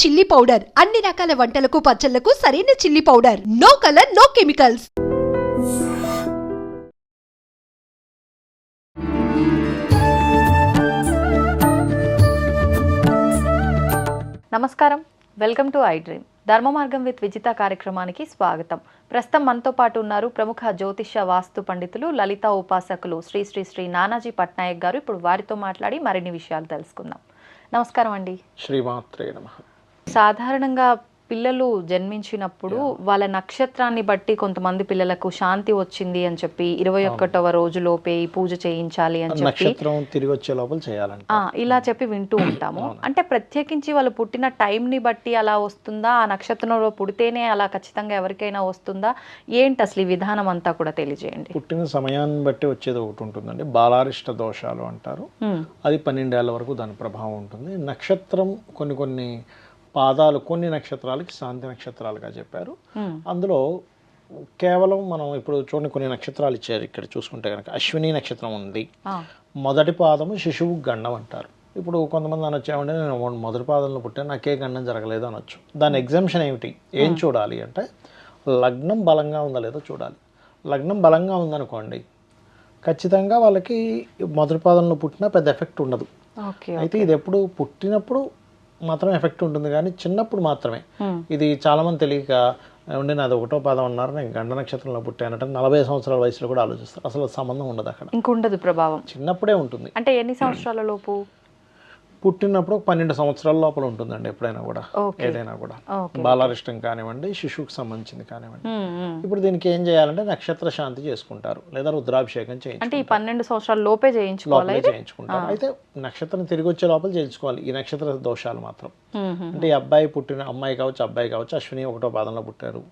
Chilli powder. అన్ని రకాల వంటలకు పచ్చళ్ళకు సరైన chilli powder. No colour no chemicals నమస్కారం. Welcome to I dream Dharma Margam with Vijitha కార్యక్రమానికి స్వాగతం. ప్రస్తుతం మనతో పాటు ఉన్నారు ప్రముఖ జ్యోతిష్య వాస్తు పండితులు లలిత ఉపాసకులు శ్రీ శ్రీ శ్రీ నానాజీ పట్నాయక్ గారు. ఇప్పుడు వారితో మాట్లాడి మరిన్ని విషయాలు తెలుసుకుందాం. నమస్కారం అండి. శ్రీమాత్రే నమ. సాధారణంగా పిల్లలు జన్మించినప్పుడు వాళ్ళ నక్షత్రాన్ని బట్టి కొంతమంది పిల్లలకు శాంతి వచ్చింది అని చెప్పి ఇరవై ఒక్కటవ రోజులోపే ఈ పూజ చేయించాలి అని చెప్పి నక్షత్రం తిరిగి వచ్చే లోపల చేయాలంట. ఆ, ఇలా చెప్పి వింటూ ఉంటాము. అంటే ప్రత్యేకించి వాళ్ళు పుట్టిన టైంని బట్టి అలా వస్తుందా? ఆ నక్షత్రంలో పుడితేనే అలా ఖచ్చితంగా ఎవరికైనా వస్తుందా? ఏంటి అసలు ఈ విధానం అంతా కూడా తెలియజేయండి. పుట్టిన సమయాన్ని బట్టి వచ్చేది ఒకటి ఉంటుందండి. బాలారిష్ట దోషాలు అంటారు. హ్మ్. అది పన్నెండేళ్ళ వరకు దాని ప్రభావం ఉంటుంది. నక్షత్రం కొన్ని కొన్ని పాదాలు కొన్ని నక్షత్రాలకి శాంతి నక్షత్రాలుగా చెప్పారు. అందులో కేవలం మనం ఇప్పుడు చూడండి కొన్ని నక్షత్రాలు ఇచ్చారు ఇక్కడ చూసుకుంటే కనుక. అశ్విని నక్షత్రం ఉంది. మొదటి పాదము శిశువు గండం అంటారు. ఇప్పుడు కొంతమంది అనొచ్చు ఏమంటే నేను మొదటి పాదంలో పుట్టాను నాకే గండం జరగలేదు అనొచ్చు. దాని ఎగ్జామ్షన్ ఏమిటి? ఏం చూడాలి అంటే లగ్నం బలంగా ఉందా లేదో చూడాలి. లగ్నం బలంగా ఉందనుకోండి ఖచ్చితంగా వాళ్ళకి మొదటి పాదంలో పుట్టినా పెద్ద ఎఫెక్ట్ ఉండదు. ఓకే అయితే ఇది ఎప్పుడు పుట్టినప్పుడు మాత్రం ఎఫెక్ట్ ఉంటుంది కానీ చిన్నప్పుడు మాత్రమే. ఇది చాలామంది తెలియక ఉండి నాది ఒకటో పాదం అన్నారు. నేను గండ నక్షత్రంలో పుట్టానంటే నలభై సంవత్సరాల వయసులో కూడా ఆలోచిస్తారు. అసలు సంబంధం ఉండదు అక్కడ. ఇంకుండదు ప్రభావం. చిన్నప్పుడే ఉంటుంది. అంటే ఎన్ని సంవత్సరాల లోపు? పుట్టినప్పుడు పన్నెండు సంవత్సరాల లోపల ఉంటుందండి ఎప్పుడైనా కూడా. ఏదైనా కూడా. బాలారిష్టం కానివ్వండి శిశువుకి సంబంధించింది కానివ్వండి. ఇప్పుడు దీనికి ఏం చేయాలంటే నక్షత్ర శాంతి చేసుకుంటారు లేదా రుద్రాభిషేకం చేయించు అంటే ఈ పన్నెండు సంవత్సరాల లోపే చేయించుకోవాలి. చేయించుకుంటారు. అయితే నక్షత్రం తిరిగి వచ్చే లోపల చేయించుకోవాలి. ఈ నక్షత్ర దోషాలు మాత్రం. అంటే ఈ అబ్బాయి పుట్టిన అమ్మాయి కావచ్చు అబ్బాయి కావచ్చు అశ్విని ఒకటో పాదంలో పుట్టారు.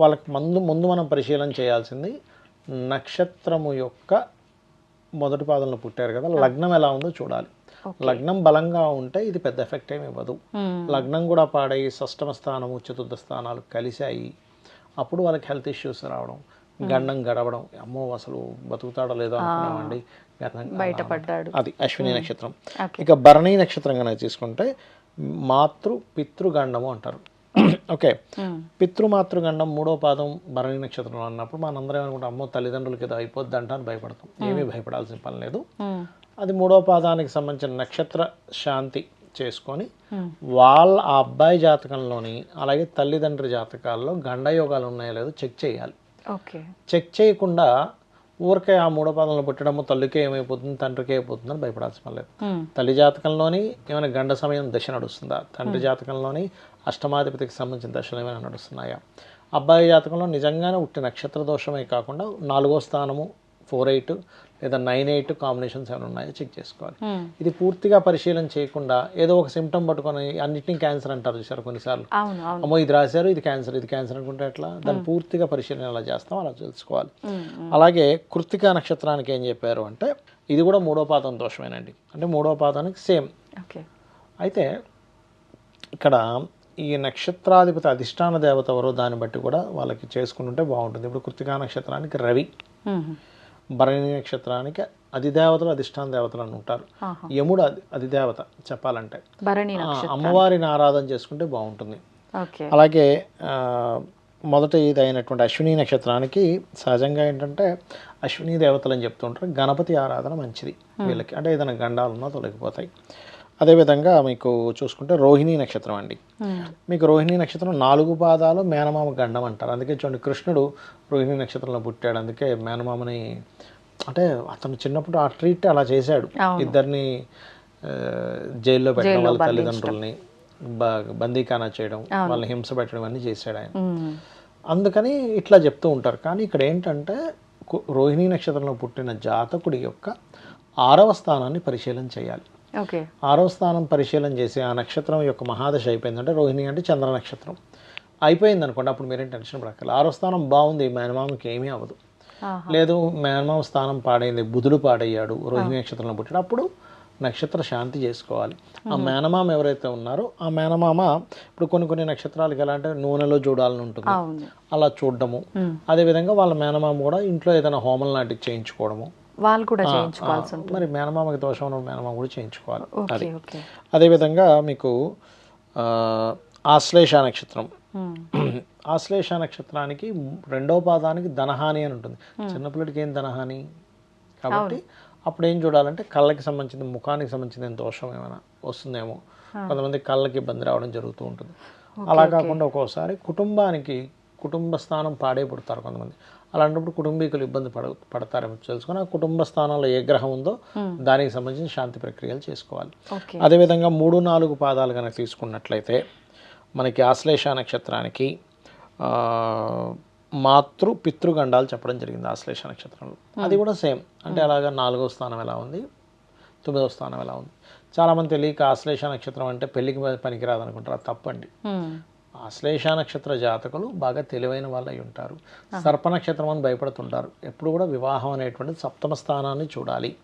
వాళ్ళకి ముందు ముందు మనం పరిశీలన చేయాల్సింది నక్షత్రము యొక్క మొదటి పాదంలో పుట్టారు కదా లగ్నం ఎలా ఉందో చూడాలి. లగ్నం బలంగా ఉంటే ఇది పెద్ద ఎఫెక్ట్ ఏమి ఇవ్వదు. లగ్నం కూడా పాడై షష్టమ స్థానము చతుర్థ స్థానాలు కలిశాయి. అప్పుడు వాళ్ళకి హెల్త్ ఇష్యూస్ రావడం గండం గడవడం అమ్మో అసలు బతుకుతాడో లేదో అనుకున్నామండి. బయటపడ్డాడు. అది అశ్విని నక్షత్రం. ఇక భరణి నక్షత్రం కనుక తీసుకుంటే మాతృ పితృగండము అంటారు. ఓకే. పితృమాతృగండం మూడో పాదం భరణి నక్షత్రం అన్నప్పుడు మనందరం ఏమనుకుంటాం అమ్మో తల్లిదండ్రులకి ఏదో అయిపోద్ది అంటాను భయపడతాం. ఏమీ భయపడాల్సిన పని లేదు. అది మూడో పాదానికి సంబంధించిన నక్షత్ర శాంతి చేసుకొని హ్మ్. వాళ్ళ ఆ అబ్బాయి జాతకంలోని అలాగే తల్లిదండ్రి జాతకాల్లో గండయోగాలు ఉన్నాయో లేదో చెక్ చేయాలి. ఓకే. చెక్ చేయకుండా ఊరికే ఆ మూడో పాదంలో పుట్టడము తల్లికే ఏమైపోతుంది తండ్రికి అయిపోతుంది అని భయపడాల్సిన పని లేదు. హ్మ్. తల్లి జాతకంలోని ఏమైనా గండ సమయం దశ నడుస్తుందా? తండ్రి జాతకంలోని అష్టమాధిపతికి సంబంధించిన దశలు ఏమైనా నడుస్తున్నాయా? అబ్బాయి జాతకంలో నిజంగానే ఉట్టి నక్షత్ర దోషమే కాకుండా నాలుగో స్థానము ఫోర్ ఎయిట్ లేదా నైన్ ఎయిట్ కాంబినేషన్స్ ఏమైనా ఉన్నాయో చెక్ చేసుకోవాలి. హ్మ్. ఇది పూర్తిగా పరిశీలన చేయకుండా ఏదో ఒక సిమ్టమ్ పట్టుకొని అన్నిటినీ క్యాన్సర్ అంటారు చూసారు కొన్నిసార్లు. అమ్మో ఇది రాశారు ఇది క్యాన్సర్ ఇది క్యాన్సర్ అనుకుంటే ఎట్లా? దాన్ని పూర్తిగా పరిశీలన ఎలా చేస్తాం అలా తెలుసుకోవాలి. హ్మ్. అలాగే కృత్తికా నక్షత్రానికి ఏం చెప్పారు అంటే ఇది కూడా మూడో పాదం దోషమేనండి. అంటే మూడో పాదానికి సేమ్ అయితే ఇక్కడ ఈ నక్షత్రాధిపతి అధిష్టాన దేవత ఎవరో దాన్ని బట్టి కూడా వాళ్ళకి చేసుకుంటుంటే బాగుంటుంది. ఇప్పుడు కృత్తికా నక్షత్రానికి రవి. భరణి నక్షత్రానికి అధిదేవతలు అధిష్టాన దేవతలు అని ఉంటారు. యముడు అధి అధిదేవత చెప్పాలంటే. అమ్మవారిని ఆరాధన చేసుకుంటే బాగుంటుంది. అలాగే మొదటి ఇది అయినటువంటి అశ్విని నక్షత్రానికి సహజంగా ఏంటంటే అశ్విని దేవతలు అని చెప్తుంటారు. గణపతి ఆరాధన మంచిది వీళ్ళకి. అంటే ఏదైనా గండాలున్నా తొలగిపోతాయి. అదేవిధంగా మీకు చూసుకుంటే రోహిణి నక్షత్రం అండి. మీకు రోహిణి నక్షత్రం నాలుగు పాదాలు మేనమామ గండం అంటారు. అందుకే చూడండి కృష్ణుడు రోహిణి నక్షత్రంలో పుట్టాడు. అందుకే మేనమామని అంటే అతను చిన్నప్పుడు ఆ ట్రీట్ అలా చేశాడు. ఇద్దరిని జైల్లో పెట్టడం వాళ్ళ తల్లిదండ్రుల్ని బందీఖానా చేయడం వాళ్ళని హింస పెట్టడం అన్నీ చేశాడు ఆయన. అందుకని ఇట్లా చెప్తూ ఉంటారు. కానీ ఇక్కడ ఏంటంటే రోహిణి నక్షత్రంలో పుట్టిన జాతకుడి యొక్క ఆరవ స్థానాన్ని పరిశీలన చేయాలి. ఆరో స్థానం పరిశీలన చేసి ఆ నక్షత్రం యొక్క మహాదశ అయిపోయిందంటే రోహిణి అంటే చంద్ర నక్షత్రం. అయిపోయింది అనుకోండి అప్పుడు మీరేం టెన్షన్ పడక్కర్లేదు. ఆరో స్థానం బాగుంది మేనమామకి ఏమీ అవ్వదు. లేదు మేనమామ స్థానం పాడైంది బుధుడు పాడయ్యాడు రోహిణి నక్షత్రంలో పుట్టాడు. అప్పుడు నక్షత్ర శాంతి చేసుకోవాలి. ఆ మేనమామ ఎవరైతే ఉన్నారో ఆ మేనమామ ఇప్పుడు కొన్ని కొన్ని నక్షత్రాలకి ఎలా అంటే నూనెలో చూడాలని ఉంటుంది. అలా చూడడము. అదేవిధంగా వాళ్ళ మేనమామ కూడా ఇంట్లో ఏదైనా హోమం లాంటివి చేయించుకోవడము. వాళ్ళు కూడా చేయించుకోవాల్సి ఆ, మరి మేనమామకి దోషం ఉన్న మేనమామ కూడా చేయించుకోవాలి. ఓకే అదేవిధంగా మీకు ఆశ్లేష నక్షత్రం. ఆశ్లేష నక్షత్రానికి రెండో పాదానికి ధనహాని అని ఉంటుంది. చిన్నపిల్లడికి ఏం ధనహాని? కాబట్టి అప్పుడు ఏం చూడాలంటే కళ్ళకి సంబంధించిన ముఖానికి సంబంధించిన దోషం ఏమైనా వస్తుందేమో. కొంతమంది కళ్ళకి ఇబ్బంది రావడం జరుగుతూ ఉంటుంది. అలా కాకుండా ఒక్కోసారి కుటుంబానికి కుటుంబ స్థానం పాడే పుడతారు కొంతమంది. అలాంటప్పుడు కుటుంబీకులు ఇబ్బంది పడ పడతారేమో తెలుసుకొని ఆ కుటుంబ స్థానంలో ఏ గ్రహం ఉందో దానికి సంబంధించిన శాంతి ప్రక్రియలు చేసుకోవాలి. అదేవిధంగా మూడు నాలుగు పాదాలు కనుక తీసుకున్నట్లయితే మనకి ఆశ్లేష నక్షత్రానికి మాతృ పితృగండాలు చెప్పడం జరిగింది ఆశ్లేష నక్షత్రంలో. అది కూడా సేమ్. అంటే అలాగా నాలుగో స్థానం ఎలా ఉంది? తొమ్మిదో స్థానం ఎలా ఉంది? చాలామంది తెలియక ఆశ్లేష నక్షత్రం అంటే పెళ్ళికి పనికిరాదు అనుకుంటారు అది తప్పండి. ఆశ్లేష నక్షత్ర జాతకులు బాగా తెలివైన వాళ్ళు అయి ఉంటారు సర్ప నక్షత్రం అని భయపడుతుంటారు. ఎప్పుడు కూడా వివాహం అనేటువంటిది సప్తమ స్థానాన్ని చూడాలి.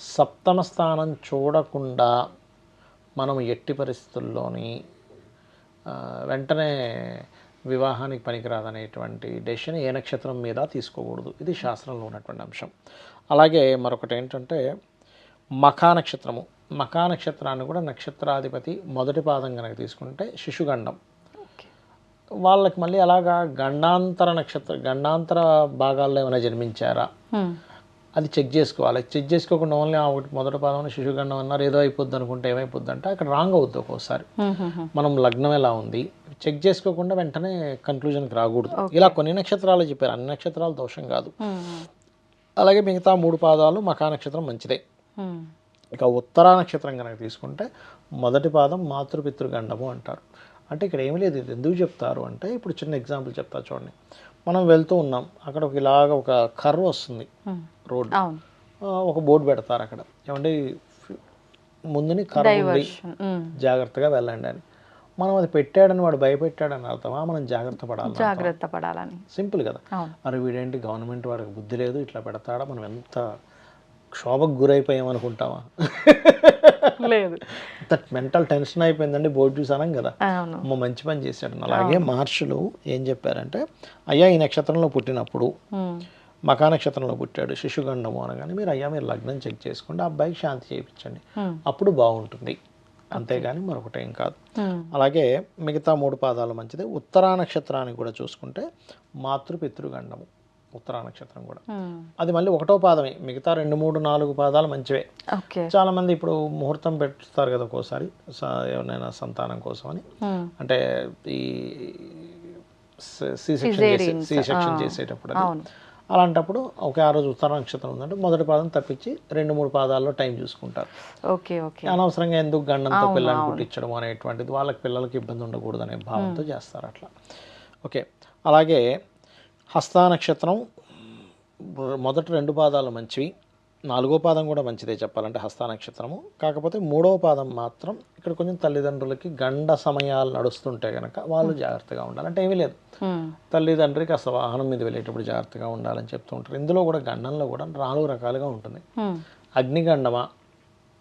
సప్తమ స్థానం చూడకుండా మనం ఎట్టి పరిస్థితుల్లోని వెంటనే వివాహానికి పనికిరాదనేటువంటి డెసిషన్ ఏ నక్షత్రం మీద తీసుకోకూడదు. ఇది శాస్త్రంలో ఉన్నటువంటి అంశం. అలాగే మరొకటి ఏంటంటే మఖా నక్షత్రము. మఖా నక్షత్రాన్ని కూడా నక్షత్రాధిపతి మొదటి పాదం కనుక తీసుకుంటే శిశుగండం. వాళ్ళకి మళ్ళీ అలాగా గండాంతర నక్షత్ర గండాంతర భాగాల్లో ఏమైనా జన్మించారా. అది చెక్ చేసుకోవాలి. చెక్ చేసుకోకుండా ఓన్లీ ఆ ఒకటి మొదటి పాదం శిశుగండం అన్నారు ఏదో అయిపోద్ది అనుకుంటే ఏమైపోద్ది అంటే అక్కడ రాంగ్ అవుద్ది ఒక్కోసారి. మనం లగ్నం ఎలా ఉంది? చెక్ చేసుకోకుండా వెంటనే కన్క్లూజన్కి రాకూడదు. ఇలా కొన్ని నక్షత్రాలు చెప్పారు. అన్ని నక్షత్రాలు దోషం కాదు. అలాగే మిగతా మూడు పాదాలు మకా నక్షత్రం మంచిదే. ఇక ఉత్తరా నక్షత్రం కనుక తీసుకుంటే మొదటి పాదం మాతృపితృగండము అంటారు. అంటే ఇక్కడ ఏమీ లేదు. ఎందుకు చెప్తారు అంటే ఇప్పుడు చిన్న ఎగ్జాంపుల్ చెప్తా చూడండి. మనం వెళ్తూ ఉన్నాం. అక్కడ ఒక ఇలాగ ఒక కర్వ్ వస్తుంది. రోడ్ ఒక బోర్డు పెడతారు అక్కడ. ఏమంటే ముందుని కర్వ్ ఉంది. జాగ్రత్తగా వెళ్ళండి అని. మనం అది పెట్టాడని వాడు భయపెట్టాడని అర్థమా? మనం జాగ్రత్త పడాలి జాగ్రత్త పడాలని. సింపుల్ కదా. అరే వీడేంటి? గవర్నమెంట్ వాడికి బుద్ధి లేదు. ఇట్లా పెడతాడా? మనం ఎంత క్షోభకు గురైపోయాం అనుకుంటామా లేదు దట్ మెంటల్ టెన్షన్ అయిపోయిందండి బోర్డు చూసానం కదా. అమ్మ మంచి పని చేశాడు అలాగే మహర్షులు ఏం చెప్పారంటే అయ్యా ఈ నక్షత్రంలో పుట్టినప్పుడు. మకా నక్షత్రంలో పుట్టాడు శిశుగండము అనగానే మీరు అయ్యా మీరు లగ్నం చెక్ చేసుకోండి ఆ అబ్బాయికి శాంతి చేయించండి. అప్పుడు బాగుంటుంది. అంతేగాని మరొకటి ఏం కాదు. అలాగే మిగతా మూడు పాదాలు మంచిది. ఉత్తరా నక్షత్రాన్ని కూడా చూసుకుంటే మాతృపితృగండము ఉత్తరా నక్షత్రం కూడా. ఉమ్. అది మళ్ళీ ఒకటో పాదమే. మిగతా రెండు మూడు నాలుగు పాదాలు మంచివే. చాలా మంది ఇప్పుడు ముహూర్తం పెట్టుస్తారు కదా ఒక్కోసారి. ఎవరినైనా సంతానం కోసం అని. ఉమ్. అంటే ఈ సి సెక్షన్ చేసే సి సెక్షన్ చేసేటప్పుడు అది. అవును. అలాంటప్పుడు ఒకే ఆ రోజు ఉత్తర నక్షత్రం ఉందంటే మొదటి పాదం తప్పించి రెండు మూడు పాదాల్లో టైం చూసుకుంటారు. Okay okay. అనవసరంగా ఎందుకు గండంతో పిల్లల్ని పుట్టించడం అనేటువంటిది వాళ్ళకి పిల్లలకి ఇబ్బంది ఉండకూడదు అనే భావంతో చేస్తారు అట్లా. ఓకే. అలాగే హస్తా నక్షత్రం మొదటి రెండు పాదాలు మంచివి. నాలుగో పాదం కూడా మంచిదే చెప్పాలంటే హస్తా నక్షత్రము. కాకపోతే మూడవ పాదం మాత్రం ఇక్కడ కొంచెం తల్లిదండ్రులకి గండ సమయాలు నడుస్తుంటే కనుక వాళ్ళు జాగ్రత్తగా ఉండాలి. అంటే ఏమీ లేదు. ఉమ్. తల్లిదండ్రి కాస్త వాహనం మీద వెళ్ళేటప్పుడు జాగ్రత్తగా ఉండాలని చెప్తూ ఉంటారు. ఇందులో కూడా గండంలో కూడా నాలుగు రకాలుగా ఉంటుంది. ఉమ్. అగ్నిగండమా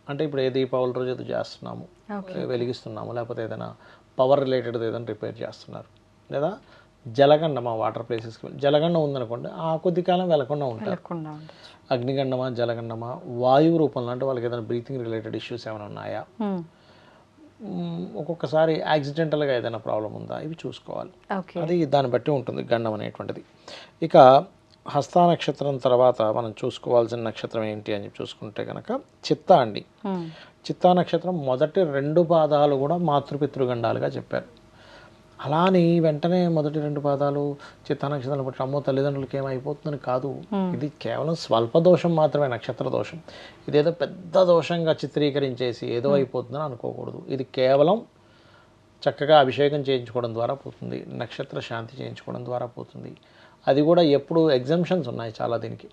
అంటే ఇప్పుడు ఏ దీపావళి రోజు ఏదో చేస్తున్నాము వెలిగిస్తున్నాము లేకపోతే ఏదైనా పవర్ రిలేటెడ్ ఏదైనా రిపేర్ చేస్తున్నారు లేదా జలగండమా వాటర్ ప్లేసెస్కి జలగండం ఉందనుకోండి ఆ కొద్ది కాలం వెళ్ళకుండా ఉంటారు. అగ్నిగండమా జలగండమా వాయువు రూపంలో అంటే వాళ్ళకి ఏదైనా బ్రీతింగ్ రిలేటెడ్ ఇష్యూస్ ఏమైనా ఉన్నాయా? ఒక్కొక్కసారి యాక్సిడెంటల్గా ఏదైనా ప్రాబ్లం ఉందా? ఇవి చూసుకోవాలి. అది దాన్ని బట్టి ఉంటుంది గండం అనేటువంటిది. ఇక హస్తా నక్షత్రం తర్వాత మనం చూసుకోవాల్సిన నక్షత్రం ఏంటి అని చూసుకుంటే కనుక చిత్తా అండి. చిత్తా నక్షత్రం మొదటి రెండు పాదాలు కూడా మాతృపితృగండాలుగా చెప్పారు. అలా అని వెంటనే మొదటి రెండు పాదాలు చిత్తా నక్షత్రం పట్ల అమ్మో తల్లిదండ్రులకి ఏమైపోతుందని కాదు. ఇది కేవలం స్వల్ప దోషం మాత్రమే నక్షత్ర దోషం. ఇదేదో పెద్ద దోషంగా చిత్రీకరించేసి ఏదో అయిపోతుందని అనుకోకూడదు. ఇది కేవలం చక్కగా అభిషేకం చేయించుకోవడం ద్వారా పోతుంది నక్షత్ర శాంతి చేయించుకోవడం ద్వారా పోతుంది. అది కూడా ఎప్పుడు ఎగ్జామ్షన్స్ ఉన్నాయి చాలా దీనికి.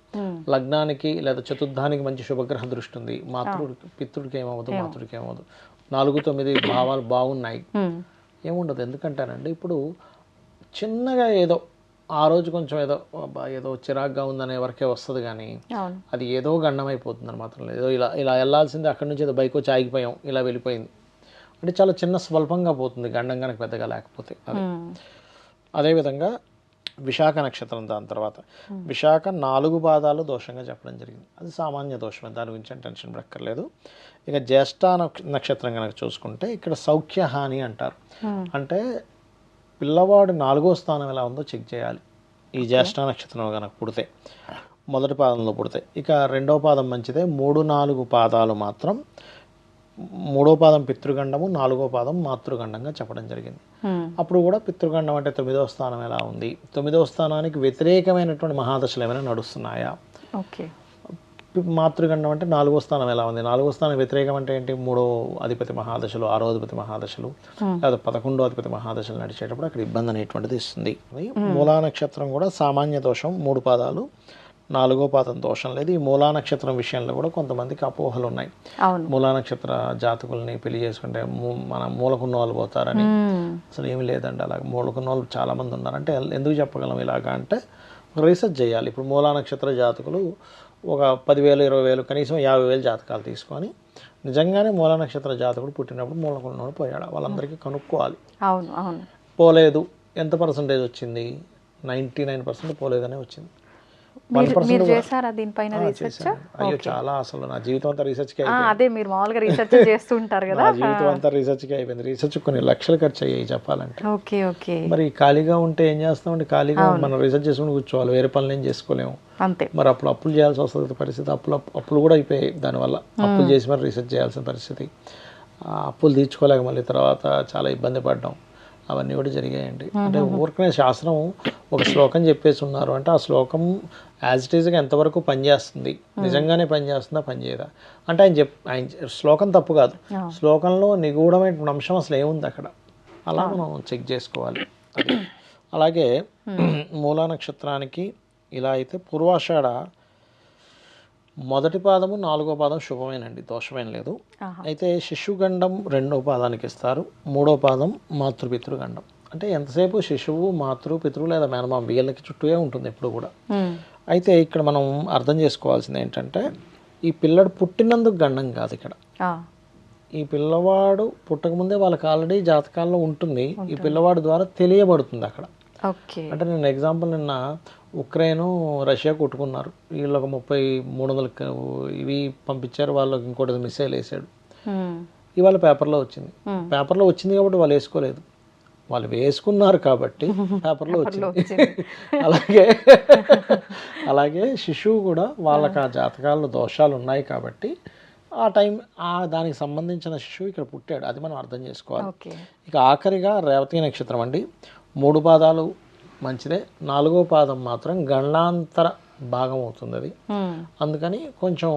లగ్నానికి లేదా చతుర్థానికి మంచి శుభగ్రహ దృష్టి ఉంది. మాతృడికి పితృడికి ఏమవ్వదు మాతృడికి ఏమవ్వదు. నాలుగు తొమ్మిది భావాలు బాగున్నాయి. ఏముండదు. ఎందుకంటానంటే ఇప్పుడు చిన్నగా ఏదో ఆ రోజు కొంచెం ఏదో అబ్బా, ఏదో చిరాగ్గా ఉందనే వరకే వస్తుంది కానీ అది ఏదో గండం అయిపోతుందని మాత్రం లేదు. ఏదో ఇలా ఇలా వెళ్ళాల్సింది అక్కడి నుంచి ఏదో బైక్ వచ్చి ఆగిపోయాం ఇలా వెళ్ళిపోయింది. అంటే చాలా చిన్న స్వల్పంగా పోతుంది గండం కనుక పెద్దగా లేకపోతే. అది. అదేవిధంగా విశాఖ నక్షత్రం దాని తర్వాత. విశాఖ నాలుగు పాదాలు దోషంగా చెప్పడం జరిగింది. అది సామాన్య దోషమే. దాని గురించి టెన్షన్ పడక్కర్లేదు. ఇక జ్యేష్ఠ నక్ష- నక్షత్రం కనుక చూసుకుంటే ఇక్కడ సౌఖ్య హాని అంటారు అంటే పిల్లవాడు నాలుగో స్థానం ఎలా ఉందో చెక్ చేయాలి. ఈ జ్యేష్ఠ నక్షత్రం కనుక పుడితే మొదటి పాదంలో పుడితే. ఇక రెండో పాదం మంచిదే. మూడు నాలుగు పాదాలు మాత్రం మూడో పాదం పితృగండము నాలుగో పాదం మాతృగండంగా చెప్పడం జరిగింది. అప్పుడు కూడా పితృగండం అంటే తొమ్మిదవ స్థానం ఎలా ఉంది? తొమ్మిదవ స్థానానికి వ్యతిరేకమైనటువంటి మహాదశలు ఏమైనా నడుస్తున్నాయా? ఓకే. మాతృగండం అంటే నాలుగో స్థానం ఎలా ఉంది? నాలుగో స్థానం వ్యతిరేకం అంటే ఏంటి? మూడో అధిపతి మహాదశలు ఆరో అధిపతి మహాదశలు లేదా పదకొండో అధిపతి మహాదశలు నడిచేటప్పుడు అక్కడ ఇబ్బంది అనేటువంటిది ఇస్తుంది. మూలా నక్షత్రం కూడా సామాన్య దోషం మూడు పాదాలు నాలుగో పాదం దోషం లేదు. ఈ మూలా నక్షత్రం విషయంలో కూడా కొంతమందికి అపోహలు ఉన్నాయి మూలా నక్షత్ర జాతకుల్ని పెళ్ళి చేసుకుంటే మన మూలకున్న వాళ్ళు పోతారని. అసలు ఏమీ లేదండి అలాగ. మూలకున్న వాళ్ళు చాలామంది ఉన్నారు అంటే ఎందుకు చెప్పగలం ఇలాగా అంటే రీసెర్చ్ చేయాలి. ఇప్పుడు మూలా నక్షత్ర జాతకులు ఒక పదివేలు ఇరవై వేలు కనీసం యాభై వేలు జాతకాలు తీసుకొని నిజంగానే మూలా నక్షత్ర జాతకుడు పుట్టినప్పుడు మూలకున్నవాడు పోయాడు. వాళ్ళందరికీ కనుక్కోవాలి. అవును అవును. పోలేదు. ఎంత పర్సంటేజ్ వచ్చింది? నైంటీ నైన్ పర్సెంట్ పోలేదనే వచ్చింది. మీరు మీరు చేశారా దీనిపైన రీసెర్చ్ అయ్యో చాలా అసలు నా జీవితం అంతా రీసెర్చ్కి అదే మీరు మామూలుగా రీసెర్చ్ చేస్తూ ఉంటారు కదా? నా జీవితం అంతా అయిపోయింది. రీసెర్చ్ కొన్ని లక్షలు ఖర్చు అయ్యాయి చెప్పాలంటే. Okay okay. మరి ఖాళీగా ఉంటే ఏం చేస్తామండి? ఖాళీగా మనం రీసెర్చ్ చేసుకుని కూర్చోవాలి. వేరే పనులు ఏం చేసుకోలేము. అంతే. మరి అప్పుడు అప్పులు చేయాల్సి వస్తుంది పరిస్థితి. అప్పులు అప్పులు కూడా అయిపోయాయి దానివల్ల. అప్పులు చేసి మరి రీసెర్చ్ చేయాల్సిన పరిస్థితి. అప్పులు తీర్చుకోలేక మళ్ళీ తర్వాత చాలా ఇబ్బంది పడ్డాం. అవన్నీ కూడా జరిగాయండి. అంటే ఊరికనే శాస్త్రం ఒక శ్లోకం చెప్పేసి ఉన్నారు. అంటే ఆ శ్లోకం యాజ్ ఇట్ ఈజ్గా ఎంతవరకు పనిచేస్తుంది నిజంగానే పనిచేస్తుందా పనిచేయదా అంటే ఆయన చెప్ ఆయన శ్లోకం తప్పు కాదు. శ్లోకంలో నిగూఢమైన అంశం అసలు ఏముంది అక్కడ? అలా మనం చెక్ చేసుకోవాలి. అలాగే మూలా నక్షత్రానికి ఇలా అయితే పూర్వాషాఢ మొదటి పాదము నాలుగో పాదం శుభమేనండి దోషమేం లేదు. అయితే శిశుగండం రెండో పాదానికి ఇస్తారు మూడో పాదం మాతృపితృగండం. అంటే ఎంతసేపు శిశువు మాతృ పితృ లేదా మేనమామ వీళ్ళకి చుట్టూనే ఉంటుంది ఎప్పుడు కూడా. అయితే ఇక్కడ మనం అర్థం చేసుకోవాల్సింది ఏంటంటే ఈ పిల్లడు పుట్టినందుకు గండం కాదు ఇక్కడ. ఈ పిల్లవాడు పుట్టకముందే వాళ్ళకి ఆల్రెడీ జాతకాల్లో ఉంటుంది. ఈ పిల్లవాడు ద్వారా తెలియబడుతుంది అక్కడ. అంటే నేను ఎగ్జాంపుల్ నిన్న ఉక్రెయిన్ రష్యా కొట్టుకున్నారు. వీళ్ళు ఒక ముప్పై మూడు వందల ఇవి పంపించారు వాళ్ళకి ఇంకోటి మిసైల్ వేసాడు. ఇవాళ పేపర్లో వచ్చింది. పేపర్లో వచ్చింది కాబట్టి వాళ్ళు వేసుకోలేదు. వాళ్ళు వేసుకున్నారు కాబట్టి పేపర్లో వచ్చింది. అలాగే అలాగే శిశువు కూడా వాళ్ళకి ఆ జాతకాల్లో దోషాలు ఉన్నాయి కాబట్టి ఆ టైం ఆ దానికి సంబంధించిన శిశువు ఇక్కడ పుట్టాడు. అది మనం అర్థం చేసుకోవాలి. ఇక ఆఖరిగా రేవతి నక్షత్రం అండి. మూడు పాదాలు మంచిదే. నాలుగో పాదం మాత్రం గణాంతర భాగం అవుతుంది అది. అందుకని కొంచెం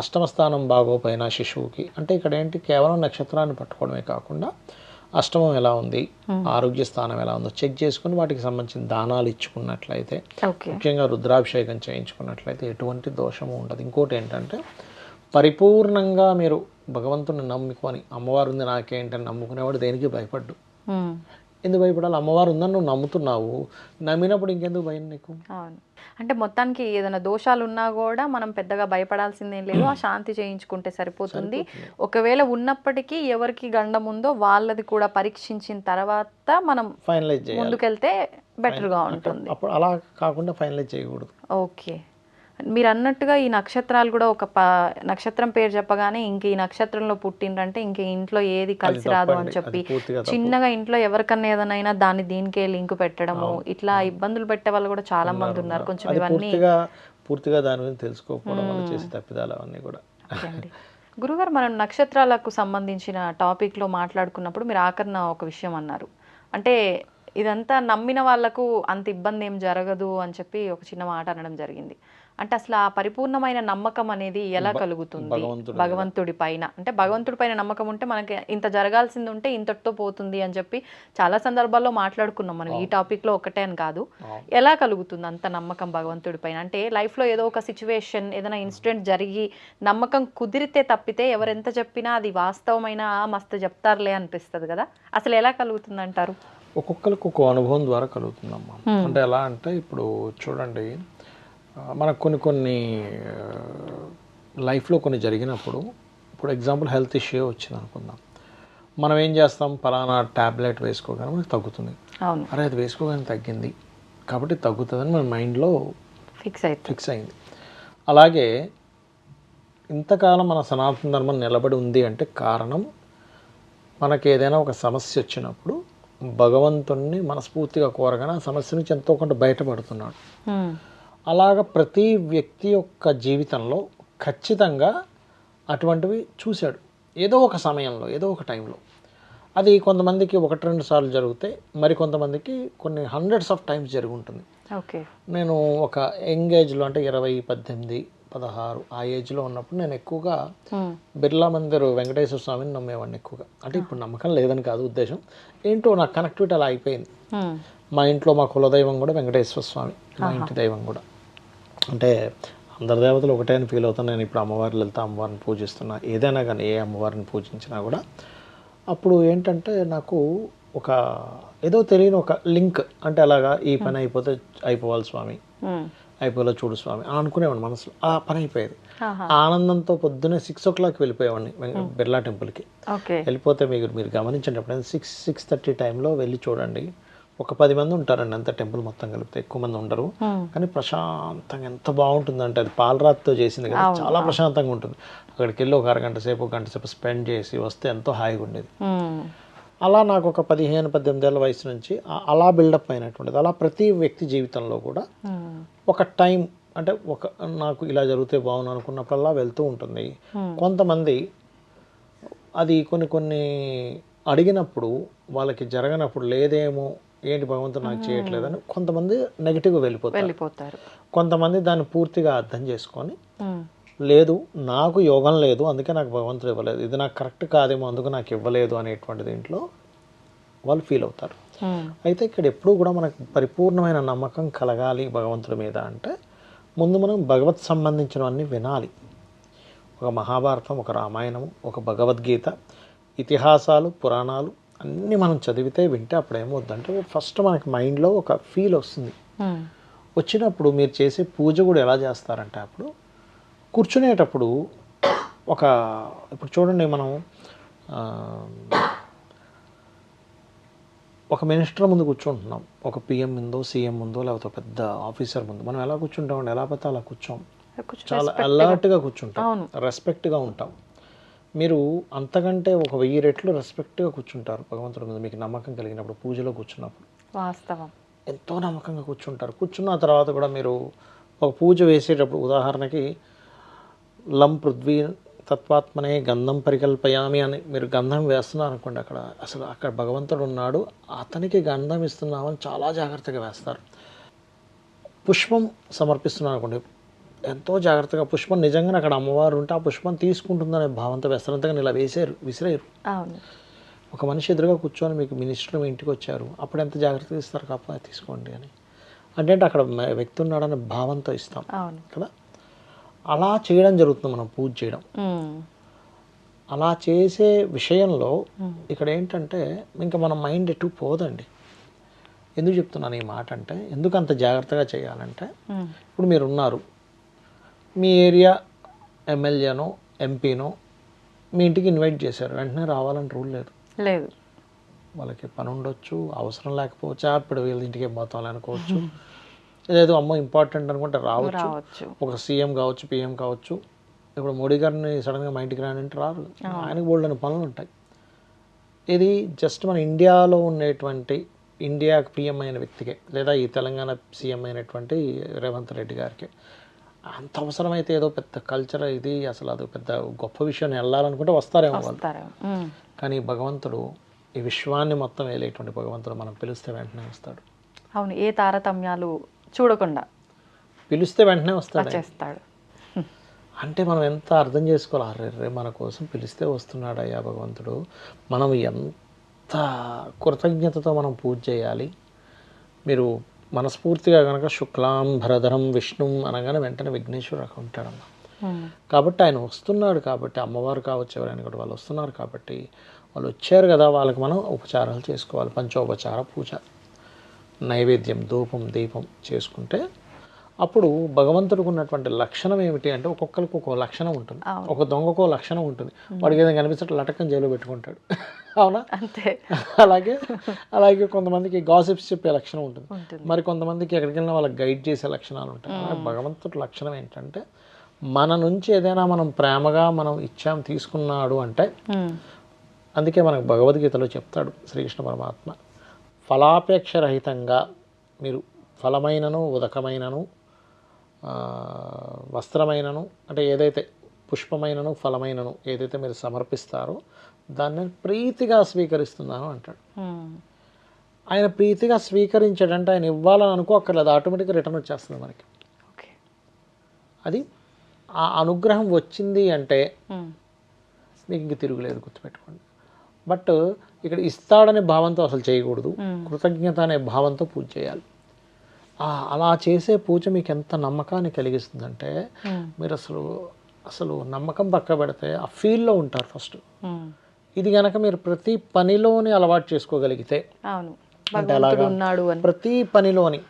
అష్టమ స్థానం బాగోపోయిన శిశువుకి అంటే ఇక్కడ ఏంటి కేవలం నక్షత్రాన్ని పట్టుకోవడమే కాకుండా అష్టమం ఎలా ఉంది ఆరోగ్య స్థానం ఎలా ఉందో చెక్ చేసుకుని వాటికి సంబంధించిన దానాలు ఇచ్చుకున్నట్లయితే ముఖ్యంగా రుద్రాభిషేకం చేయించుకున్నట్లయితే ఎటువంటి దోషము ఉండదు. ఇంకోటి ఏంటంటే పరిపూర్ణంగా మీరు భగవంతుని నమ్ముకొని అమ్మవారు ఉంది నాకేంటని నమ్ముకునేవాడు దేనికి భయపడ్డు. ఎందుకు భయపడాలి? అమ్మవారు ఉందని నువ్వు నమ్ముతున్నావు. నమ్మినప్పుడు ఇంకెందుకు భయం నీకు? అవును. అంటే మొత్తానికి ఏదైనా దోషాలు ఉన్నా కూడా మనం పెద్దగా భయపడాల్సిందేం లేదు. ఆ శాంతి చేయించుకుంటే సరిపోతుంది. ఒకవేళ ఉన్నప్పటికీ ఎవరికి గండం ఉందో వాళ్ళది కూడా పరీక్షించిన తర్వాత మనం ఫైనలైజ్ చేయాలి. ముందుకెళ్తే బెటర్గా ఉంటుంది. అప్పుడు అలా కాకుండా ఫైనలైజ్ చేయకూడదు. ఓకే. మీరు అన్నట్టుగా ఈ నక్షత్రాలు కూడా ఒక ప నక్షత్రం పేరు చెప్పగానే ఇంక ఈ నక్షత్రంలో పుట్టిండ్రంటే ఇంక ఇంట్లో ఏది కలిసి రాదు అని చెప్పి చిన్నగా ఇంట్లో ఎవరికన్నా ఏదైనా దాన్ని దీనికే లింక్ పెట్టడము ఇట్లా ఇబ్బందులు పెట్టే వాళ్ళు కూడా చాలా మంది ఉన్నారు. కొంచెం ఇవన్నీ పూర్తిగా దాని గురించి తెలుసుకోకపోవడం వల్ల చేసే తప్పిదాలు అవన్నీ కూడా. గురుగారు మనం నక్షత్రాలకు సంబంధించిన టాపిక్లో మాట్లాడుకున్నప్పుడు మీరు ఆఖరిన ఒక విషయం అన్నారు. అంటే ఇదంతా నమ్మిన వాళ్ళకు అంత ఇబ్బంది ఏం జరగదు అని చెప్పి ఒక చిన్న మాట అనడం జరిగింది. అంటే అసలు ఆ పరిపూర్ణమైన నమ్మకం అనేది ఎలా కలుగుతుంది? భగవంతుడి పైన. అంటే భగవంతుడి పైన నమ్మకం ఉంటే మనకి ఇంత జరగాల్సింది ఉంటే ఇంతటితో పోతుంది అని చెప్పి చాలా సందర్భాల్లో మాట్లాడుకున్నాం మనం. ఈ టాపిక్లో ఒకటే అని కాదు. ఎలా కలుగుతుంది అంత నమ్మకం భగవంతుడి పైన? అంటే లైఫ్లో ఏదో ఒక సిచ్యువేషన్ ఏదైనా ఇన్సిడెంట్ జరిగి నమ్మకం కుదిరితే తప్పితే ఎవరెంత చెప్పినా అది వాస్తవమైన "ఆ, మస్తు చెప్తారులే అనిపిస్తుంది కదా? అసలు ఎలా కలుగుతుంది అంటారు? ఒక్కొక్కరికి ఒక్కో అనుభవం ద్వారా కలుగుతుందమ్మా. అంటే ఎలా అంటే ఇప్పుడు చూడండి మనకు కొన్ని కొన్ని లైఫ్లో కొన్ని జరిగినప్పుడు ఇప్పుడు ఎగ్జాంపుల్ హెల్త్ ఇష్యూ వచ్చింది అనుకుందాం. మనం ఏం చేస్తాం? పలానా ట్యాబ్లెట్ వేసుకోగానే మనకు తగ్గుతుంది. అరే అది వేసుకోగానే తగ్గింది. కాబట్టి తగ్గుతుందని మన మైండ్లో ఫిక్స్ అవుతుంది ఫిక్స్ అయింది. అలాగే ఇంతకాలం మన సనాతన ధర్మం నిలబడి ఉంది అంటే కారణం మనకి ఏదైనా ఒక సమస్య వచ్చినప్పుడు భగవంతుణ్ణి మనస్ఫూర్తిగా కోరగానే ఆ సమస్య నుంచి ఎంతో కొంత బయటపడుతున్నాడు. అలాగ ప్రతి వ్యక్తి యొక్క జీవితంలో ఖచ్చితంగా అటువంటివి చూశాడు. ఏదో ఒక సమయంలో ఏదో ఒక టైంలో. అది కొంతమందికి ఒకటి రెండు సార్లు జరుగుతాయి మరి కొంతమందికి కొన్ని హండ్రెడ్స్ ఆఫ్ టైమ్స్ జరిగి ఉంటుంది. ఓకే. నేను ఒక యంగ్ ఏజ్లో అంటే ఇరవై పద్దెనిమిది పదహారు ఆ ఏజ్లో ఉన్నప్పుడు నేను ఎక్కువగా. బిర్లా మందిర్ వెంకటేశ్వర స్వామిని నమ్మేవాడిని ఎక్కువగా. అంటే ఇప్పుడు నమ్మకం లేదని కాదు ఉద్దేశం. ఏంటో నా కనెక్టివిటీ అలా అయిపోయింది. మా ఇంట్లో మా కులదైవం కూడా వెంకటేశ్వర స్వామి. మా ఇంటి దైవం కూడా. అంటే అందరి దేవతలు ఒకటే అని ఫీల్ అవుతాను నేను ఇప్పుడు అమ్మవారి లలిత అమ్మవారిని పూజిస్తున్నా. ఏదైనా కానీ ఏ అమ్మవారిని పూజించినా కూడా అప్పుడు ఏంటంటే నాకు ఒక ఏదో తెలియని ఒక లింక్ అంటే అలాగా ఈ పని అయిపోతే అయిపోవాలి స్వామి. అయిపోయేలా చూడు స్వామి అని అనుకునేవాడిని మనసులో. ఆ పని అయిపోయేది. ఆనందంతో పొద్దున్నే సిక్స్ ఓ క్లాక్ వెళ్ళిపోయేవాడిని బిర్లా టెంపుల్కి. వెళ్ళిపోతే మీరు మీరు గమనించండి ఎప్పుడైనా సిక్స్ సిక్స్ థర్టీ టైంలో వెళ్ళి చూడండి. ఒక పది మంది ఉంటారండి అంత టెంపుల్ మొత్తం కలిపితే ఎక్కువ మంది ఉండరు. కానీ ప్రశాంతంగా ఎంత బాగుంటుందంటే అది పాలరాతితో చేసింది కదా చాలా ప్రశాంతంగా ఉంటుంది. అక్కడికి వెళ్ళి ఒక అరగంట సేపు ఒక గంట సేపు స్పెండ్ చేసి వస్తే ఎంతో హాయిగా ఉండేది. అలా నాకు ఒక పదిహేను పద్దెనిమిది ఏళ్ళ వయసు నుంచి అలా బిల్డప్ అయినటువంటిది. అలా ప్రతి వ్యక్తి జీవితంలో కూడా. ఒక టైం అంటే ఒక నాకు ఇలా జరిగితే బాగుండు అనుకున్నప్పుడల్లా వెళ్తూ ఉంటుంది. కొంతమంది అది కొన్ని కొన్ని అడిగినప్పుడు వాళ్ళకి జరగనప్పుడు లేదేమో ఏంటి భగవంతుడు నాకు చేయట్లేదని కొంతమంది నెగిటివ్గా వెళ్ళిపోతారు. వెళ్ళిపోతారు. కొంతమంది దాన్ని పూర్తిగా అర్థం చేసుకొని. లేదు నాకు యోగం లేదు అందుకే నాకు భగవంతుడు ఇవ్వలేదు. ఇది నాకు కరెక్ట్ కాదేమో అందుకు నాకు ఇవ్వలేదు అనేటువంటి దీంట్లో వాళ్ళు ఫీల్ అవుతారు. అయితే ఇక్కడ ఎప్పుడూ కూడా మనకు పరిపూర్ణమైన నమ్మకం కలగాలి భగవంతుడి మీద అంటే ముందు మనం భగవత్ సంబంధించినవన్నీ వినాలి. ఒక మహాభారతం ఒక రామాయణం ఒక భగవద్గీత ఇతిహాసాలు పురాణాలు అన్నీ మనం చదివితే వింటే అప్పుడు ఏమవుద్దంటే ఫస్ట్ మనకి మైండ్లో ఒక ఫీల్ వస్తుంది. వచ్చినప్పుడు మీరు చేసే పూజ కూడా ఎలా చేస్తారంటే అప్పుడు కూర్చునేటప్పుడు ఒక ఇప్పుడు చూడండి మనం ఒక మినిస్టర్ ముందు కూర్చుంటున్నాం. ఒక పిఎం ముందో సీఎం ముందో లేకపోతే పెద్ద ఆఫీసర్ ముందు. మనం ఎలా కూర్చుంటామండి? ఎలా పడితే అలా కూర్చోం. చాలా అలర్ట్గా కూర్చుంటాం. రెస్పెక్ట్గా ఉంటాం. మీరు అంతకంటే ఒక వెయ్యి రెట్లు రెస్పెక్ట్గా కూర్చుంటారు భగవంతుడి మీద. మీకు నమ్మకం కలిగినప్పుడు పూజలో కూర్చున్నప్పుడు. వాస్తవం. ఎంతో నమ్మకంగా కూర్చుంటారు. కూర్చున్న తర్వాత కూడా మీరు ఒక పూజ వేసేటప్పుడు ఉదాహరణకి లం పృథ్వీ తత్వాత్మనే గంధం పరికల్పయామి అని మీరు గంధం వేస్తున్నారు అనుకోండి అక్కడ. అసలు అక్కడ భగవంతుడు ఉన్నాడు అతనికి గంధం ఇస్తున్నామని చాలా జాగ్రత్తగా వేస్తారు. పుష్పం సమర్పిస్తున్నాను అనుకోండి ఎంతో జాగ్రత్తగా పుష్పం నిజంగానే అక్కడ అమ్మవారు ఉంటే ఆ పుష్పం తీసుకుంటుందనే భావంతో అంతగా ఇలా వేసారు విసిరేరు. అవును. ఒక మనిషి ఎదురుగా కూర్చొని మీకు మినిస్టర్ మీ ఇంటికి వచ్చారు అప్పుడు ఎంత జాగ్రత్తగా ఇస్తారు కాపా తీసుకోండి అని. అంటే అక్కడ వ్యక్తి ఉన్నాడనే భావంతో ఇస్తాం. కదా? అలా చేయడం జరుగుతుంది మనం పూజ చేయడం. అలా చేసే విషయంలో ఇక్కడ ఏంటంటే ఇంకా మన మైండ్ ఎటు పోదండి. ఎందుకు చెప్తున్నాను ఈ మాట అంటే ఎందుకు అంత జాగ్రత్తగా చేయాలంటే. ఇప్పుడు మీరు ఉన్నారు మీ ఏరియా ఎమ్మెల్యేనో ఎంపీనో మీ ఇంటికి ఇన్వైట్ చేశారు. వెంటనే రావాలని రూల్ లేదు. లేదు. వాళ్ళకి పని ఉండొచ్చు అవసరం లేకపోవచ్చా ఇప్పుడు వీళ్ళ ఇంటికి ఏం పోతాం అనుకోవచ్చు. లేదో అమ్మో ఇంపార్టెంట్ అనుకుంటే రావచ్చు. ఒక సీఎం కావచ్చు పిఎం కావచ్చు. ఇప్పుడు మోడీ గారిని సడన్గా మా ఇంటికి రానంటే రారు. ఆయనకు బోల్డని పనులు ఉంటాయి. ఇది జస్ట్ మన ఇండియాలో ఉండేటువంటి ఇండియా పిఎం అయిన వ్యక్తికే లేదా ఈ తెలంగాణ సీఎం అయినటువంటి రేవంత్ రెడ్డి గారికి. అంత అవసరమైతే ఏదో పెద్ద కల్చర్ ఇది అసలు అది పెద్ద గొప్ప విషయాన్ని వెళ్ళాలనుకుంటే వస్తారేమో వాళ్ళు. కానీ భగవంతుడు ఈ విశ్వాన్ని మొత్తం వేలేటువంటి భగవంతుడు మనం పిలిస్తే వెంటనే వస్తాడు. అవును ఏ తారతమ్యాలు చూడకుండా పిలిస్తే వెంటనే వస్తాడు. చేస్తాడు అంటే మనం ఎంత అర్థం చేసుకోవాలి? అరే మన కోసం పిలిస్తే వస్తున్నాడు అయ్యా భగవంతుడు. మనం ఎంత కృతజ్ఞతతో మనం పూజ చేయాలి? మీరు మనస్ఫూర్తిగా కనుక శుక్లాం భరధరం విష్ణు అనగానే వెంటనే విఘ్నేశ్వరు అక్కడ ఉంటాడమ్మా. ఉమ్. కాబట్టి ఆయన వస్తున్నాడు కాబట్టి అమ్మవారు కావచ్చు ఎవరైనా కూడా వాళ్ళు వస్తున్నారు కాబట్టి వాళ్ళు వచ్చారు కదా వాళ్ళకి మనం ఉపచారాలు చేసుకోవాలి. పంచోపచార పూజ నైవేద్యం ధూపం దీపం చేసుకుంటే అప్పుడు భగవంతుడికి ఉన్నటువంటి లక్షణం ఏమిటి అంటే ఒక్కొక్కరికి ఒక్కో లక్షణం ఉంటుంది. ఒక దొంగకో లక్షణం ఉంటుంది. వాడికి ఏదైనా కనిపిస్తే లటకం జైలు పెట్టుకుంటాడు. అవునా? అంతే. అలాగే అలాగే కొంతమందికి గాసిప్స్ చెప్పే లక్షణం ఉంటుంది. మరి కొంతమందికి ఎక్కడికి వెళ్ళినా వాళ్ళకి గైడ్ చేసే లక్షణాలు ఉంటాయి. భగవంతుడి లక్షణం ఏంటంటే మన నుంచి ఏదైనా మనం ప్రేమగా మనం ఇచ్చాం తీసుకున్నాడు అంటే అందుకే మనకు భగవద్గీతలో చెప్తాడు శ్రీకృష్ణ పరమాత్మ ఫలాపేక్ష రహితంగా మీరు ఫలమైనను ఉదకమైనను వస్త్రమైనను అంటే ఏదైతే పుష్పమైనను ఫలమైనను ఏదైతే మీరు సమర్పిస్తారో దాన్ని నేను ప్రీతిగా స్వీకరిస్తున్నాను అంటాడు. ఆయన ప్రీతిగా స్వీకరించాడంటే ఆయన ఇవ్వాలని అనుకోక్కర్లేదు. ఆటోమేటిక్గా రిటర్న్ వచ్చేస్తుంది మనకి. ఓకే. అది ఆ అనుగ్రహం వచ్చింది అంటే మీకు ఇంక తిరుగులేదు గుర్తుపెట్టుకోండి. బట్ ఇక్కడ ఇస్తాడనే భావంతో అసలు చేయకూడదు. కృతజ్ఞత అనే భావంతో పూజ చేయాలి. అలా చేసే పూజ మీకు ఎంత నమ్మకాన్ని కలిగిస్తుందంటే మీరు అసలు అసలు నమ్మకం పక్క పెడితే ఆ ఫీల్లో ఉంటారు ఫస్ట్. ఇది కనుక మీరు ప్రతి పనిలోని అలవాటు చేసుకోగలిగితే అవును. భగవంతుడు ఉన్నాడు అని. ప్రతి పనిలోని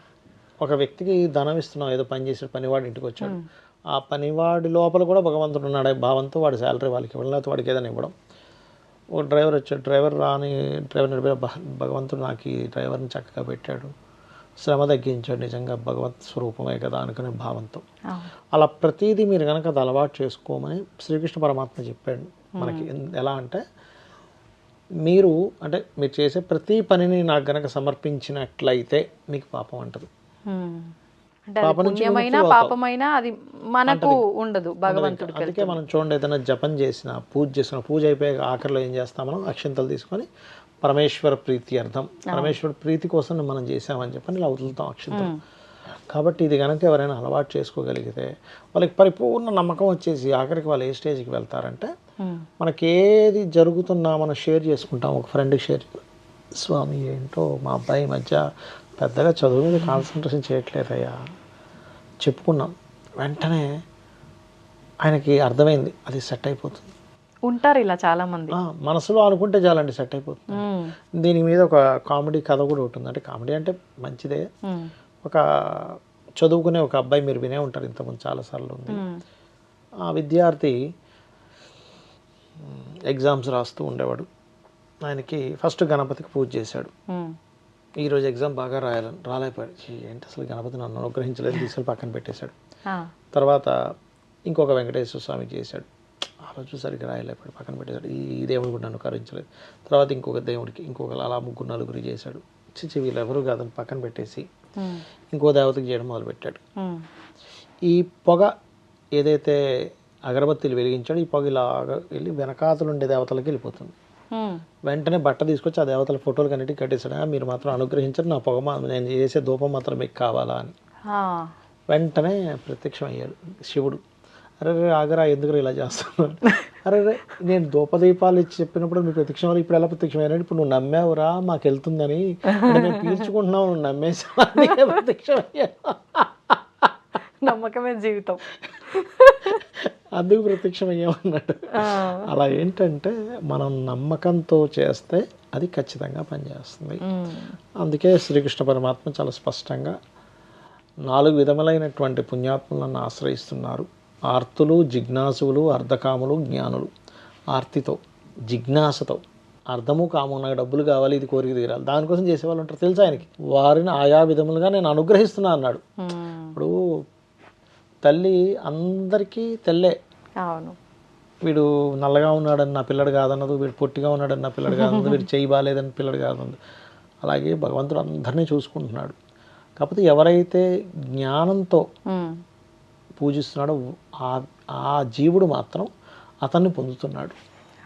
ఒక వ్యక్తికి ధనం ఇస్తున్నాం ఏదో పని చేసే పనివాడు ఇంటికి వచ్చాడు. ఆ పనివాడి లోపల కూడా భగవంతుడు ఉన్నాడు. భావంతో వాడి శాలరీ వాళ్ళకి ఇవ్వడం లేకపోతే వాడికి ఏదైనా ఇవ్వడం. ఒక డ్రైవర్ వచ్చాడు డ్రైవర్ రాని డ్రైవర్ నడిపే భగవంతుడు నాకు ఈ డ్రైవర్ని చక్కగా పెట్టాడు. శ్రమ తగ్గించాడు నిజంగా భగవత్ స్వరూపమే కదా అనుకునే భావంతో. అలా ప్రతిదీ మీరు కనుక అది అలవాటు చేసుకోమని శ్రీకృష్ణ పరమాత్మ చెప్పాడు. మనకి ఎలా అంటే మీరు అంటే మీరు చేసే ప్రతి పనిని నాకు గనక సమర్పించినట్లయితే మీకు పాపం అంటదు. అది. పాపమైనా మనకు ఉండదు అందుకే మనం చూడండి ఏదైనా జపం చేసిన పూజ చేసిన పూజ అయిపోయాక ఆఖరిలో ఏం చేస్తాం మనం అక్షంతలు తీసుకొని పరమేశ్వర ప్రీతి అర్థం. పరమేశ్వర ప్రీతి కోసం మనం చేసామని చెప్పని ఇలా వదులుతాం అక్షంతలు. కాబట్టి ఇది కనుక ఎవరైనా అలవాటు చేసుకోగలిగితే వాళ్ళకి పరిపూర్ణ నమ్మకం వచ్చేసి ఆఖరికి వాళ్ళు ఏ స్టేజ్కి వెళ్తారంటే ఉమ్, మనకి ఏది జరుగుతున్నా మనం షేర్ చేసుకుంటాం. ఒక ఫ్రెండ్కి షేర్ స్వామి ఏంటో మా అబ్బాయి మధ్య పెద్దగా చదువు మీద కాన్సన్ట్రేషన్ చేయట్లేదయ్యా. చెప్పుకున్నాం. వెంటనే ఆయనకి అర్థమైంది. అది సెట్ అయిపోతుంది. ఉంటారు ఇలా చాలా మంది మనసులో అనుకుంటే చాలండి సెట్ అయిపోతుంది. దీని మీద ఒక కామెడీ కథ కూడా ఉంటుంది అంటే కామెడీ అంటే మంచిదే. ఒక చదువుకునే ఒక అబ్బాయి మీరు వినే ఉంటారు ఇంతకుముందు చాలాసార్లు ఉంది. ఆ విద్యార్థి ఎగ్జామ్స్ రాస్తూ ఉండేవాడు. ఆయనకి ఫస్ట్ గణపతికి పూజ చేశాడు. ఈరోజు ఎగ్జామ్ బాగా రాయాలని రాలేకపోయాడు. ఛీ, ఏంటి అసలు గణపతి నన్ను అనుగ్రహించలేదు తీసుకెళ్ళి పక్కన పెట్టేశాడు. తర్వాత ఇంకొక వెంకటేశ్వర స్వామి చేశాడు. ఆ రోజు సరిగ్గా రాయలేకపోయాడు పక్కన పెట్టేశాడు. ఈ దేవుడు కూడా నన్ను కరించలేదు తర్వాత ఇంకొక దేవుడికి ఇంకొక అలా ముగ్గురు నలుగురు చేశాడు. చిచ్చి వీళ్ళు ఎవరు కాదని పక్కన పెట్టేసి ఇంకో దేవతకి చేయడం మొదలుపెట్టాడు. ఈ పొగ ఏదైతే అగరబత్తీలు వెలిగించాడో. ఈ పొగ ఇలాగా వెళ్ళి వెనకాతలు ఉండే దేవతలకి వెళ్ళిపోతుంది. వెంటనే బట్ట తీసుకొచ్చి ఆ దేవతల ఫోటోలు కన్నిటికి కట్టేశాడు. "ఆ, మీరు మాత్రం అనుగ్రహించరు. నా పొగ మా- నేను చేసే ధూపం మాత్రం మీకు కావాలా అని. వెంటనే ప్రత్యక్షం అయ్యాడు శివుడు. అరే రే ఆగరా ఎందుకు ఇలా చేస్తున్నాను అరే రే నేను ధూపదీపాలు ఇచ్చి చెప్పినప్పుడు నువ్వు ప్రత్యక్షం అవ్వాలి, ఇప్పుడు ఎలా ప్రత్యక్షం అయ్యాడు ఇప్పుడు నువ్వు నమ్మావురా మాకు వెళ్తుందని. మేము పీల్చుకుంటున్నావు నువ్వు నమ్మేసావు? అందుకే ప్రత్యక్షం అయ్యాను నమ్మకమే జీవితం. అందుకు ప్రత్యక్షం అయ్యామన్నాడు ఆ, అలా ఏంటంటే మనం నమ్మకంతో చేస్తే అది ఖచ్చితంగా పనిచేస్తుంది. అందుకే శ్రీకృష్ణ పరమాత్మ చాలా స్పష్టంగా నాలుగు విధములైనటువంటి పుణ్యాత్ములను ఆశ్రయిస్తున్నారు. ఆర్తులు జిజ్ఞాసులు అర్ధకాములు జ్ఞానులు. ఆర్తితో జిజ్ఞాసతో. అర్థము కాము నాకు డబ్బులు కావాలి ఇది కోరిక తీరాలి. దానికోసం చేసేవాళ్ళు ఉంటారు తెలుసా ఆయనకి? వారిని ఆయా విధములుగా నేను అనుగ్రహిస్తున్నా అన్నాడు. తల్లి అందరికీ తెల్లే. అవును. వీడు నల్లగా ఉన్నాడని నా పిల్లడు కాదన్నదు వీడు పొట్టిగా ఉన్నాడని నా పిల్లడు కాదన్నదు వీడు చేయి బాగాలేదని పిల్లడు కాదన్నదు. అలాగే భగవంతుడు అందరినీ చూసుకుంటున్నాడు. కాకపోతే ఎవరైతే జ్ఞానంతో పూజిస్తున్నాడో ఆ ఆ జీవుడు మాత్రం అతన్ని పొందుతున్నాడు.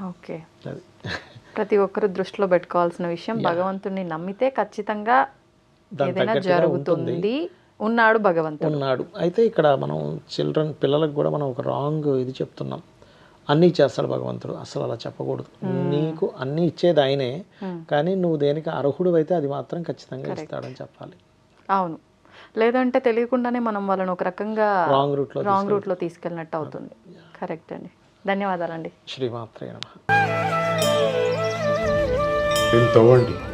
ఓకే. అది. ప్రతి ఒక్కరు దృష్టిలో పెట్టుకోవాల్సిన విషయం భగవంతుడిని నమ్మితే ఖచ్చితంగా ఏదైనా జరుగుతుంది. ఉన్నాడు భగవంతుడు. ఉన్నాడు. అయితే ఇక్కడ మనం చిల్డ్రన్ పిల్లలకు కూడా మనం ఒక రాంగ్ ఇది చెప్తున్నాం. అన్నీ చేస్తాడు భగవంతుడు. అసలు అలా చెప్పకూడదు. నీకు అన్నీ ఇచ్చేది ఆయనే. కానీ నువ్వు దేనికి అర్హుడు అయితే అది మాత్రం ఖచ్చితంగా ఇస్తాడని చెప్పాలి. అవును. లేదంటే తెలియకుండానే మనం వాళ్ళని ఒక రకంగా రాంగ్ రూట్లో రాంగ్ రూట్లో తీసుకెళ్ళినట్టు అవుతుంది. కరెక్ట్ అండి. ధన్యవాదాలండి. శ్రీమాత్రే నమ. దీన్ని తవ్వండి.